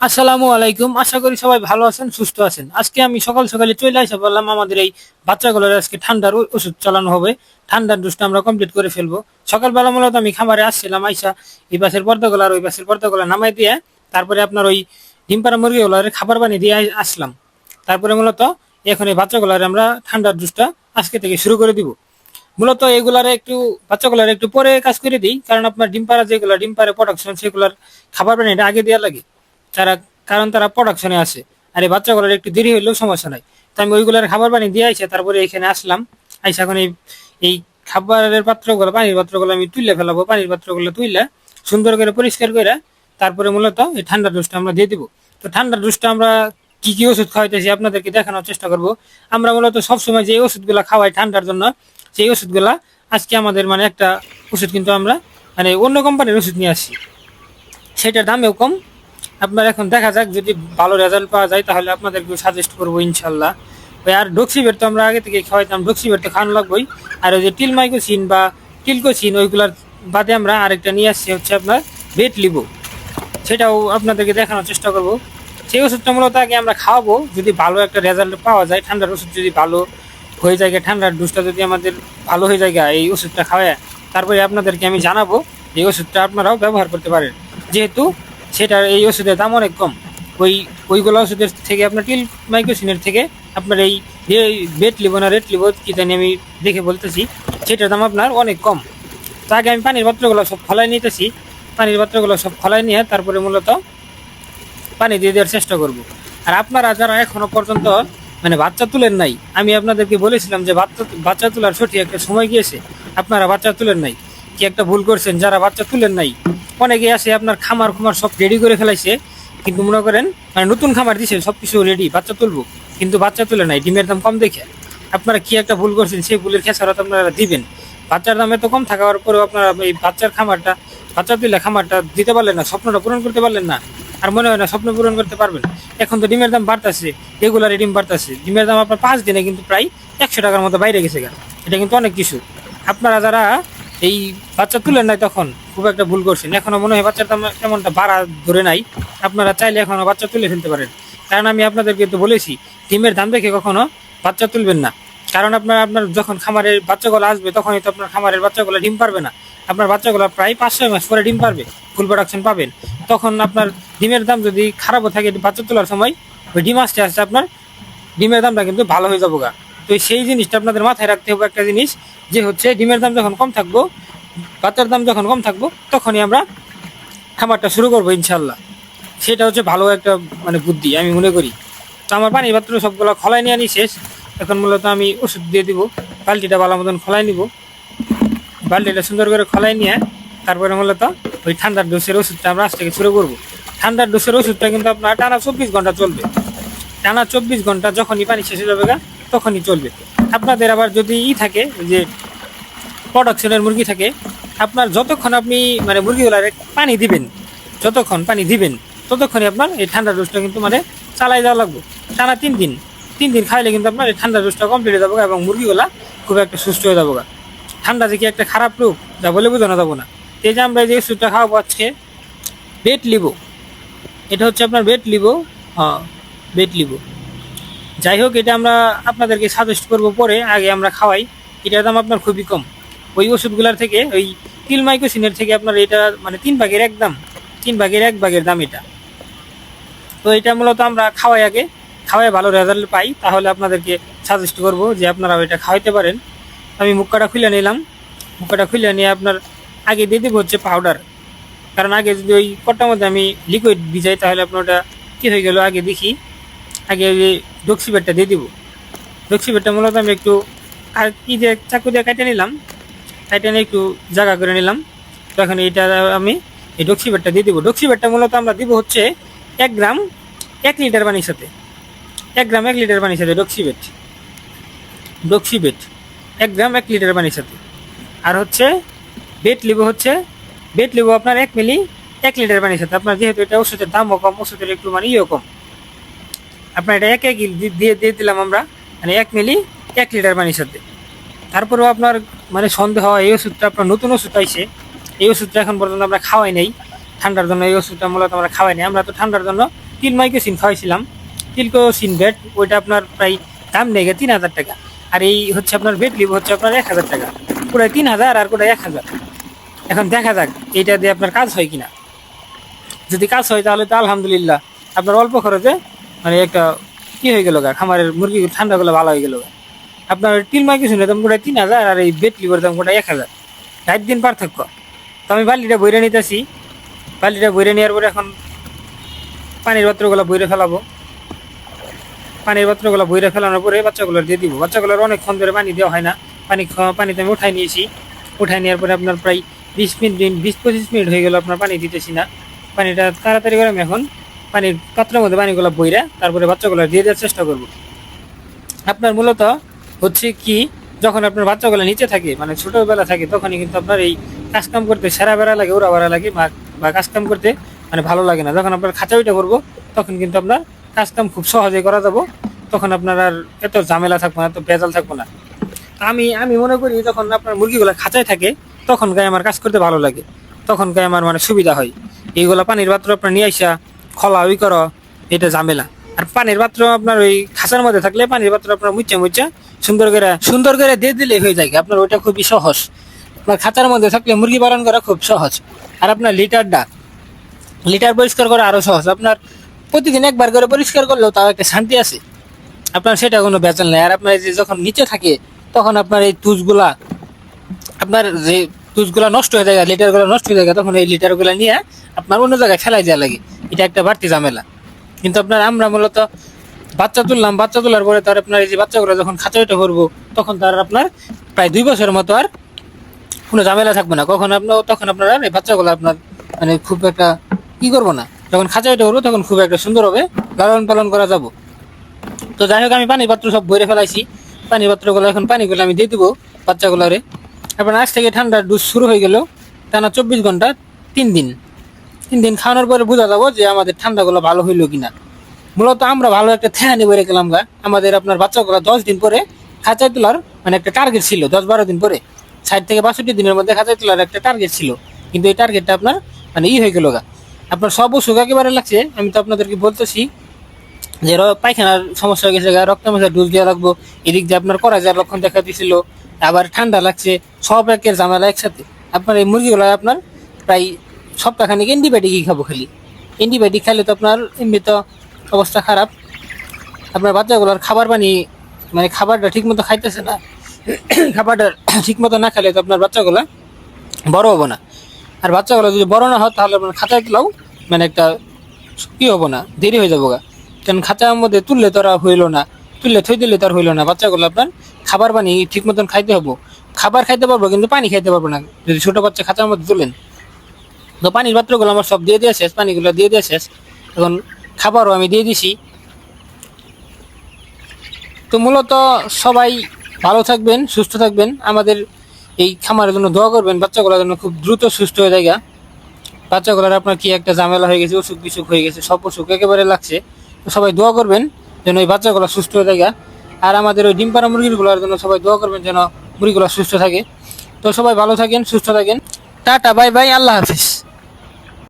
আসসালামু আলাইকুম। আশা করি সবাই ভালো আছেন, সুস্থ আছেন। আজকে আমি সকাল সকালে চলে আসে বললাম, আমাদের এই বাচ্চাগুলোর আজকে ঠান্ডার ওষুধ চালানো হবে। ঠান্ডার ডোজটা আমরা কমপ্লিট করে ফেলব। সকালবেলা মূলত আমি খামারে আসছিলাম, আইসা এই বাসের পর্দাগুলো আর ওই বাসের পর্দাগুলো নামাই দিয়ে তারপরে আপনার ওই ডিমপাড়া মুরগিগুলোর খাবার বানিয়ে দিয়ে আসলাম। তারপরে মূলত এখন এই বাচ্চাগুলোর আমরা ঠান্ডার ডোজটা আজকে থেকে শুরু করে দিব। মূলত এগুলার একটু বাচ্চাগুলার একটু পরে কাজ করে দিই, কারণ আপনার ডিম পাড়া যেগুলো ডিম পাড়ে প্রোডাকশন সেগুলার খাবার বানিয়ে আগে দেওয়া লাগে। তারা, কারণ তারা প্রোডাকশনে আসে আর এই বাচ্চাগুলোর একটু দেরি হইলেও সমস্যা নাই। তো আমি ওইগুলার খাবার পানি দিয়ে আইসে তারপরে এখানে আসলাম। আইসা এখন এই এই খাবারের পাত্রগুলো, পানির পাত্রগুলো আমি তুলে ফেলাবো। পানির পাত্রগুলো তুইলে সুন্দর করে পরিষ্কার করে তারপরে মূলত এই ঠান্ডার ডোজটা আমরা দিয়ে দিব। তো ঠান্ডার ডোজটা আমরা কি কি ওষুধ খাওয়াইতেছি আপনাদেরকে দেখানোর চেষ্টা করব। আমরা মূলত সবসময় যে ওষুধগুলো খাওয়াই ঠান্ডার জন্য, সেই ওষুধগুলা আজকে আমাদের মানে একটা ওষুধ কিন্তু আমরা মানে অন্য কোম্পানির ওষুধ নিয়ে আসি সেটার দামেও কম আপনার এখন দেখা যাক, যদি ভালো রেজাল্ট পাওয়া যায়, তাহলে আপনাদেরকে সাজেস্ট করব ইনশাল্লাহ। ওই আর ডক্সিবেট তো আমরা আগে থেকে খাওয়াইতাম ডক্সিবেট তো খাওয়ানো লাগবেই। আর ওই যে টিলমাইকোসিন বা টিলকোসিন ওইগুলার বাদে আমরা আরেকটা নিয়ে আসছি, হচ্ছে আপনার বেট লিবো সেটাও আপনাদেরকে দেখানোর চেষ্টা করব। সেই ওষুধটা মূলত আগে আমরা খাওয়াবো, যদি ভালো একটা রেজাল্ট পাওয়া যায়, ঠান্ডার ওষুধ যদি ভালো হয়ে যায়, ঠান্ডার ডোজটা যদি আমাদের ভালো হয়ে যায়, এই ওষুধটা খাওয়ায়, তারপরে আপনাদেরকে আমি জানাব এই ওষুধটা আপনারাও ব্যবহার করতে পারেন। যেহেতু সেটার এই ওষুধের দাম অনেক কম। ওই, ওইগুলো ওষুধের থেকে আপনার টিল মাইক্রোসিনের থেকে আপনার এই বেট লিবো না রেট লিবো কি জানি আমি দেখে বলতেছি, সেটার দাম আপনার অনেক কম। তো আগে আমি পানির পাত্রগুলো সব খোলাই নিতেছি, পানির পাত্রগুলো সব খোলাই নিয়ে তারপরে মূলত পানি দিয়ে দেওয়ার চেষ্টা করব। আর আপনারা যারা এখনও পর্যন্ত মানে বাচ্চা তুলেন নাই, আমি আপনাদেরকে বলেছিলাম যে বাচ্চা বাচ্চা তোলার সঠিক একটা সময় গিয়েছে, আপনারা বাচ্চা তুলেন নাই। কি একটা ভুল করছেন? যারা বাচ্চা তুলেন নাই অনেকে আছে আপনার খামার খুমার সব রেডি করে ফেলাইছে, কিন্তু মনে করেন মানে নতুন খামার দিছে সব কিছু রেডি বাচ্চা তুলবো, কিন্তু বাচ্চা তুলে নাই, ডিমের দাম কম দেখে। আপনারা কি একটা ভুল করছেন, সেই ভুলের খেসারত আপনারা দিবেন। বাচ্চার দাম এত কম থাকার পরেও আপনারা এই বাচ্চার খামারটা, বাচ্চা তুলে খামারটা দিতে পারলেন না, স্বপ্নটা পূরণ করতে পারলেন না, আর মনে হয় না স্বপ্ন পূরণ করতে পারবেন। এখন তো ডিমের দাম বাড়তেছে রেগুলার ডিম বাড়তেছে, ডিমের দাম আপনার পাঁচ দিনে কিন্তু প্রায় একশো টাকার মতো বাইরে গেছে এটা কিন্তু অনেক কিছু। আপনারা যারা এই বাচ্চা তুলেন নাই তখন, খুব একটা ভুল করছেন এখনও মনে হয় বাচ্চার দাম তেমনটা বাড়া ধরে নাই। আপনারা চাইলে এখনও বাচ্চা তুলে ফেলতে পারেন। কারণ আমি আপনাদেরকে তো বলেছি, ডিমের দাম দেখে কখনো বাচ্চা তুলবেন না। কারণ আপনার আপনার যখন খামারের বাচ্চাগুলো আসবে, তখনই তো আপনার খামারের বাচ্চাগুলো ডিম পারবে না। আপনার বাচ্চাগুলো প্রায় পাঁচ ছয় মাস পরে ডিম পারবে, ফুল প্রোডাকশন পাবেন। তখন আপনার ডিমের দাম যদি খারাপও থাকে বাচ্চা তোলার সময়, ওই ডিম আসতে আসতে আপনার ডিমের দামটা কিন্তু ভালো হয়ে যাব গা তো সেই জিনিসটা আপনাদের মাথায় রাখতে হবে একটা জিনিস, যে হচ্ছে ডিমের দাম যখন কম থাকব বাচ্চার দাম যখন কম থাকব, তখনই আমরা খামারটা শুরু করব ইনশাল্লাহ সেটা হচ্ছে ভালো একটা মানে বুদ্ধি, আমি মনে করি। তো আমার পানির পাত্র সবগুলো খলাই নিয়ে আনি শেষ। এখন মূলত আমি ওষুধ দিয়ে দিব, বালতিটা ভালো মতন খলাই নিব। বালতিটা সুন্দর করে খলাই নিয়ে তারপরে মূলত ওই ঠান্ডার ডোসের ওষুধটা আমরা আজ থেকে শুরু করব। ঠান্ডার ডোসের ওষুধটা কিন্তু আপনার টানা চব্বিশ ঘণ্টা চলবে। টানা চব্বিশ ঘণ্টা যখনই পানি শেষ হয়ে যাবে গা তখনই চলবে। আপনাদের আবার যদি ই থাকে যে প্রোডাকশনের মুরগি থাকে, আপনার যতক্ষণ আপনি মানে মুরগিগুলার পানি দিবেন, যতক্ষণ পানি দিবেন, ততক্ষণই আপনার এই ঠান্ডা ডোজটা কিন্তু মানে চালাই যাওয়া লাগবে। টানা তিন দিন তিন দিন খাইলে কিন্তু আপনার এই ঠান্ডা ডোজটা কমপ্লিট হয়ে যাব এবং মুরগিগুলা খুব একটা সুস্থ হয়ে যাব ঠান্ডা যে কি একটা খারাপ রূপ যা বলে বোঝানো যাব না। এই যে আমরা যে ওষুধটা খাওয়াবো আজকে বেট লিবো এটা হচ্ছে আপনার বেট লিবো হ্যাঁ বেট লিবো যাই হোক এটা আমরা আপনাদেরকে সাজেস্ট করব পরে, আগে আমরা খাওয়াই। এটার দাম আপনার খুবই কম। ওই ওষুধগুলার থেকে, ওই তিল মাইকোসিনের থেকে আপনার এটা মানে তিন ভাগের এক দাম। তিন ভাগের এক ভাগের দাম এটা। তো এটা মূলত আমরা খাওয়াই আগে। খাওয়াই ভালো রেজাল্ট পাই। তাহলে আপনাদেরকে সাজেস্ট করব যে আপনারা এটা খাওয়াইতে পারেন। আমি মুক্কাটা খুলে নিলাম। মুক্কাটা খুলে নিয়ে আপনার আগে দিয়ে দেবো হচ্ছে পাউডার কারণ আগে যদি ওই কটার মধ্যে আমি লিকুইড ভিজাই, তাহলে আপনার ওটা কী হয়ে গেল? আগে দেখি। আগে ওই ডক্সি বেডটা দিয়ে দিব। ডক্সি বেডটা মূলত আমি একটু আর কি দিয়ে চাকু দিয়ে কেটে নিলাম কাটে নিয়ে একটু জায়গা করে নিলাম। তো এখন এইটা আমি এই ডক্সি বেডটা দিয়ে দিব। ডক্সি বেডটা মূলত আমরা দিব হচ্ছে এক গ্রাম এক লিটার পানির সাথে। এক গ্রাম এক লিটার পানির সাথে ডক্সি বেড। ডক্সি বেড। এক গ্রাম এক লিটার পানির সাথে। আর হচ্ছে বেট লিবো হচ্ছে বেট লিবো আপনার এক মিলি এক লিটার পানির সাথে। আপনার যেহেতু এটা ওষুধের দামও কম, ওষুধের একটু মানে ইয়েও কম। আপনার এটা এক এক দিয়ে দিয়ে দিলাম আমরা। মানে এক মিলি এক লিটার পানির সাথে। তারপরেও আপনার মানে সন্দেহ হয়, এই ওষুধটা আপনার নতুন ওষুধ আইছে। এই ওষুধটা এখন পর্যন্ত আমরা খাওয়াই নাই। ঠান্ডার জন্য এই ওষুধটা মূলত আমরা খাওয়াই নাই। আমরা তো ঠান্ডার জন্য তিল মাইকে সিন খাওয়াইছিলাম। তিলকো সিন বেড ওইটা আপনার প্রায় দাম নেই তিন হাজার টাকা। আর এই হচ্ছে আপনার বেড লিভ হচ্ছে আপনার এক হাজার টাকা। কোটায় তিন হাজার আর কোটায় এক হাজার। এখন দেখা যাক, এইটা দিয়ে আপনার কাজ হয় কিনা। যদি কাজ হয় তাহলে তো আলহামদুলিল্লাহ। আপনার অল্প খরচে মানে একটা কি হয়ে গেল গা? খামারের মুরগি ঠান্ডাগুলো ভালো হয়ে গেল গা। আপনার তিল মাইকে শুনে দাম গোটায় তিন হাজার আর এই বেড লিভের দাম গোটায় এক হাজার। ষাট দিন পার্থক্য। তো আমি বালিটা বইরে নিতেছি। বালিটা বইরে নেওয়ার পরে এখন পানির পাত্রগুলো বইরে ফেলাবো। পানির পাত্রগুলো বইরে ফেলানোর পরে বাচ্চাগুলো দিয়ে দিব। বাচ্চাগুলোর অনেকক্ষণ ধরে পানি দেওয়া হয় না। পানি পানিতে আমি উঠাই নিয়েছি। উঠাই নেওয়ার পরে আপনার প্রায় বিশ মিনিট, বিশ পঁচিশ মিনিট হয়ে গেল আপনার পানি দিতেছি না। পানিটা তাড়াতাড়ি করে আমি এখন। পানির পাত্রের মধ্যে পানিগুলো বইরা তারপরে বাচ্চাগুলো দিয়ে দেওয়ার চেষ্টা করব। আপনার মূলত হচ্ছে কি, যখন আপনার বাচ্চাগুলো নিচে থাকে মানে ছোটবেলা থাকে, তখনই কিন্তু আপনার এই কাজকাম করতে সেরা বেড়া লাগে ওরা বেড়া লাগে, বা কাজকাম করতে মানে ভালো লাগে না। যখন আপনার খাঁচা ওইটা করব, তখন কিন্তু আপনার কাজকাম খুব সহজে করা যাব। তখন আপনার আর এত ঝামেলা থাকব না, এত ভেজাল থাকব না। আমি আমি মনে করি যখন আপনার মুরগিগুলো খাঁচায় থাকে, তখন গায়ে আমার কাজ করতে ভালো লাগে। তখন গায়ে আমার মানে সুবিধা হয়। এইগুলা পানির পাত্র আপনার নিয়ে আসা খলা ওই করো, এটা ঝামেলা। আর পানির পাত্র আপনার ওই খাঁচার মধ্যে থাকলে পানির পাত্র আপনার মুচ্চা মুচ্চা সুন্দর করে সুন্দর করে দিয়ে দিলে হয়ে যায়। আপনার ওইটা খুবই সহজ। আপনার খাঁচার মধ্যে থাকলে মুরগি পালন করা খুব সহজ। আর আপনার লিটারটা লিটার পরিষ্কার করা আরও সহজ। আপনার প্রতিদিন একবার করে পরিষ্কার করলেও তাও একটা শান্তি আছে। আপনার সেটা কোনো বেচাল নেই। আর আপনার যে যখন নিচে থাকে, তখন আপনার এই তুজগুলা আপনার যে তুজগুলা নষ্ট হয়ে যায়, লিটারগুলো নষ্ট হয়ে যায়, তখন এই লিটারগুলো নিয়ে আপনার অন্য জায়গায় ফেলাই দেওয়া লাগে। এটা একটা বাড়তি ঝামেলা। কিন্তু আপনার আমরা মূলত বাচ্চা তুললাম, বাচ্চা তোলার পরে তার আপনার এই যে বাচ্চাগুলো যখন খাঁচাইটা করব তখন তার আপনার প্রায় দুই বছরের মতো আর কোনো ঝামেলা থাকবে না। কখন আপনার তখন আপনার এই বাচ্চাগুলো আপনার মানে খুব একটা কি করব না। যখন খাঁচাইটা করব তখন খুব একটা সুন্দর হবে, লালন পালন করা যাব। তো যাই হোক, আমি পানির পাত্র সব ভরে ফেলাইছি। পানির পাত্রগুলো এখন পানিগুলো আমি দিয়ে দেবো বাচ্চাগুলোরে। এবার আজ থেকে ঠান্ডার ডুজ শুরু হয়ে গেল টানা চব্বিশ ঘণ্টা তিন দিন। তিন দিন খাওয়ানোর পরে বোঝা যাব যে আমাদের ঠান্ডাগুলো ভালো হইল কিনা। মূলত আমরা ভালো একটা থেহানি বেড়ে গেলাম গা। আমাদের আপনার বাচ্চাগুলো দশ দিন পরে খাঁচায় তোলার মানে একটা টার্গেট ছিল দশ বারো দিন পরে। ষাট থেকে বাষট্টি দিনের মধ্যে খাঁচায় তোলার একটা টার্গেট ছিল। কিন্তু এই টার্গেটটা আপনার মানে ই হয়ে গেল গা। আপনার সব ওষুধ একেবারে লাগছে আমি তো আপনাদেরকে বলতেছি যে পায়খানার সমস্যা হয়ে গেছে গা, রক্ত মাসে ডোজ দেওয়া লাগবো। এদিক দিয়ে আপনার করা যাওয়ার লক্ষণ দেখা দিছিল। আবার ঠান্ডা লাগছে, সব একের ঝামেলা একসাথে। আপনার এই মুরগিগুলো আপনার প্রায় সপ্তাহখানিক অ্যান্টিবায়োটিকই খাব খালি। অ্যান্টিবায়োটিক খাইলে তো আপনার এমনি তো অবস্থা খারাপ। আপনার বাচ্চাগুলোর খাবার পানি মানে খাবারটা ঠিক মতো খাইতেছে না। খাবারটা ঠিক মতো না খেলে তো আপনার বাচ্চাগুলো বড় হব না। আর বাচ্চাগুলো যদি বড় না হয়, তাহলে আপনার খাঁচায় তোলাও মানে একটা কি হব না, দেরি হয়ে যাব গা। কারণ খাঁচার মধ্যে তুললে তো আর হইল না। তুললে থই দিলে তার হইল না। বাচ্চাগুলো আপনার খাবার পানি ঠিক মতন খাইতে হব। খাবার খাইতে পারব, কিন্তু পানি খাইতে পারব না। যদি ছোট বাচ্চা খাঁচার মধ্যে তুলেন। তো পানির পাত্রগুলো আমার সব দিয়ে দিয়ে শেষ, পানিগুলো দিয়ে দিয়ে শেষ। এখন খাবারও আমি দিয়ে দিছি। তো মূলত সবাই ভালো থাকবেন, সুস্থ থাকবেন। আমাদের এই খামারের জন্য দোয়া করবেন বাচ্চাগুলোর জন্য খুব দ্রুত সুস্থ হয়ে যায় বাচ্চাগুলোর আপনার কি একটা ঝামেলা হয়ে গেছে অসুখ বিসুখ হয়ে গেছে, সব অসুখ একেবারে লাগছে। তো সবাই দোয়া করবেন। যেন ওই বাচ্চাগুলো সুস্থ হয়ে থাকে। আর আমাদের ওই ডিম পাড়া মুরগিগুলোর জন্য সবাই দোয়া করবেন যেন মুরগিগুলো সুস্থ থাকে। তো সবাই ভালো থাকেন, সুস্থ থাকেন। টাটা, বাই বাই, আল্লাহ হাফিজ।